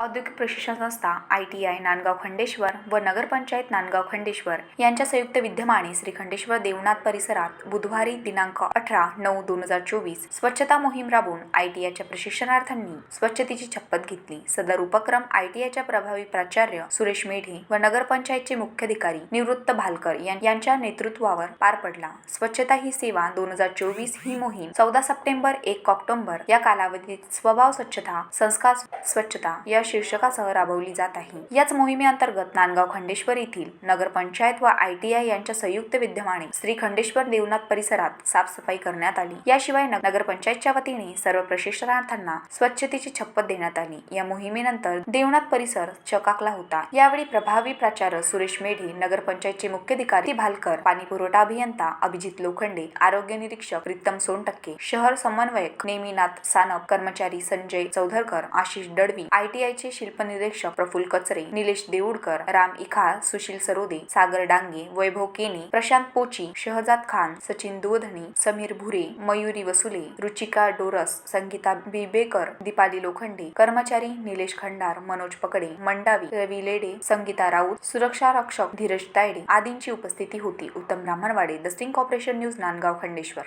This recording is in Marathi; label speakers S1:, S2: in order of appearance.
S1: औद्योगिक प्रशिक्षण संस्था I T I Nandgaon Khandeshwar व नगरपंचायत नांदगाव खंडेश्वर यांच्या संयुक्त विद्यमाने श्री खंडेश्वर देवनाथ परिसरात बुधवारी दिनांक अठरा नऊ दोन हजार चोवीस स्वच्छता मोहीम राबवून आय टी आयच्या प्रशिक्षणार्थ्यांनी स्वच्छतेची शपथ घेतली. सदर उपक्रम आय टी आयच्या प्रभावी प्राचार्य सुरेश मेढे व नगरपंचायतचे मुख्याधिकारी निवृत्त भालकर यां- यांच्या नेतृत्वावर पार पडला. स्वच्छता ही सेवा दोन हजार चोवीस ही मोहीम चौदा सप्टेंबर एक ऑक्टोबर या कालावधीत स्वभाव स्वच्छता संस्कार स्वच्छता या शीर्षकासह राबवली जात आहे. याच मोहिमेअंतर्गत नांदगाव खंडेश्वर येथील नगरपंचायत व आय टी आय यांच्या संयुक्त विद्यमाने श्री खंडेश्वर देवनाथ परिसरात साफसफाई करण्यात आली. याशिवाय नगरपंचायतच्या वतीने सर्व प्रशिक्षणार्थ्यांना स्वच्छतेची छप्पत देण्यात आली. या मोहिमेनंतर देवनाथ परिसर चकाकला होता. यावेळी प्रभावी प्राचार्य सुरेश मेढे नगरपंचायतचे मुख्याधिकारी भालकर पाणी पुरवठा अभियंता अभिजित लोखंडे आरोग्य निरीक्षक प्रीतम सोनटक्के शहर समन्वयक नेमीनाथ सानप कर्मचारी संजय चौधरकर आशिष दडवी आय शिल्प शिल्पनिरीक्षक प्रफुल्ल कचरे निलेश देऊडकर राम इखाळ सुशील सरोदे सागर डांगे वैभव केने प्रशांत पोची शहजाद खान सचिन दोधनी समीर भुरे मयुरी वसुले रुचिका डोरस संगीता बिबेकर दीपाली लोखंडे कर्मचारी निलेश खंडार मनोज पकडे मंडावी रवी लेडे संगीता राऊत सुरक्षा रक्षक धीरज तायडे आदींची उपस्थिती होती. Uttam Brahmanwade the sting corporation news Nandgaon Khandeshwar.